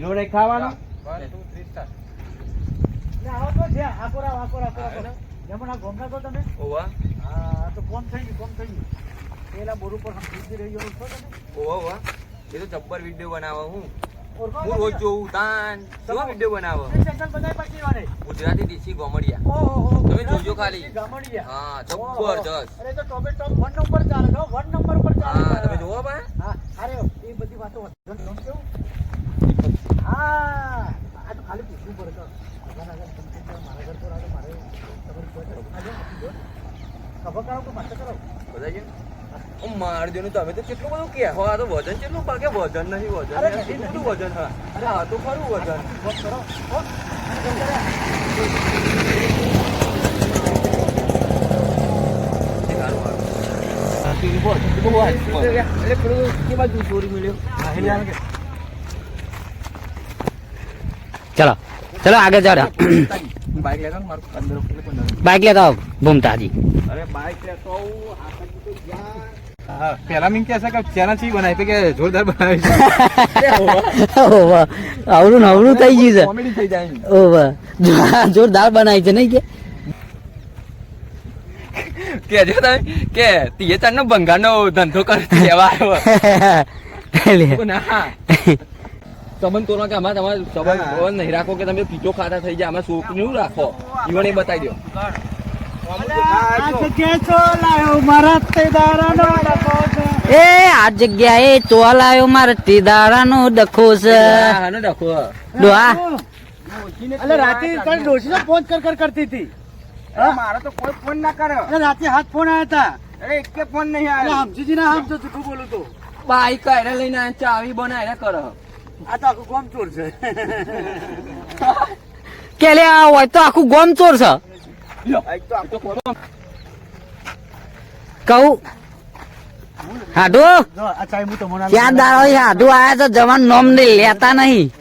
નહીં ખાવાનો? One two three start એટલે આવો તો છે આકોર આવો આકોર આકોર આવે ને? જેમણ આ ગોમના તો તમે. ઓવા. હા તો કોમ થઈ ગયું કોમ થઈ ગયું. પેલા બોર ઉપર સમજી રહી ગયો છો તમે. ઓવા ઓવા. એ તો જબ્બર વીડિયો બનાવો હું. હું રોજ જોઉં તાન. કેવો વીડિયો બનાવો? ચેનલ બનાવી પાછી વાળે. ગુજરાતી દેશી ગોમડિયા. ઓહો તમે જોજો ખાલી. ગામડિયા. હા જબરજસ્ત. અરે તો ટોપે ટોપ વન નંબર ચાલે છો વન નંબર પર ચાલે હા તમે જોવો બા. હા અરે એ બધી વાતો કેવું હા આ તો ખાલી પૂછવું પડે તો ભગવાન આગળ તમે કહો, મારા ઘર પર આવે મારે ખબર પડે આજે નથી જો. ખબર કરો કે માથે કરો બધા છે ઓ માર દેનું તમે તો કેટલું બધું કહેવા આ તો વજન કેટલું પાકે વજન નહીં વજન કેટલું વજન હા અરે આ તો ખરું વજન? એટલે પેલું કે બાજુ ચોરી મળ્યો? ચલો ચલો આગળ જાઓ. બાઈક લેતા બાઇક લેતા આવો. ભૂમતાજી અરે બાઈક લેતો પેલા મીન કે કે ચેનલ ચી બનાવી કે જોરદાર બનાવી છે આવડું ને આવડું થઈ ગયું છે. કોમેડી થઈ જાય ઓવા જોરદાર બનાવી છે નહીં કે? કહેજો તમે કે તિયેતર નો ભંગારનો ધંધો આવ્યો. ના. સંબંધ તો કે અમારે તમારે સંબંધ નહીં રાખો કે તમે પીચો ખાતા થઈ જાય આમાં છોકરીનું રાખો. ઈવન એ બતાવી દો. એ આ જગ્યાએ ચોલ આવ્યો મારે ટીદારાનો ડખો છે. ડખો. ડોહા. અલે રાતે તારી ડોશીને ફોન કર કર કરતી હતી. મારો તો કોઈ ફોન ના કર્યો રાતે હાથ ફોન આવ્યા હતા. અરે એક ફોન નહીં આવ્યો હમજીજી ના હમજો જૂઠું બોલું તો? બાઈક આયરા લઈને આયા, ચાવી બનાવ્યા કરો. આ તો આખું ગોમ ચોર છે. કે લે આ હોય તો આખું ગોમ ચોર છે. કહું. હાડુ. ક્યાં દાડો હાડુ આયા તો જવાન નોમ ને લેતા નહીં.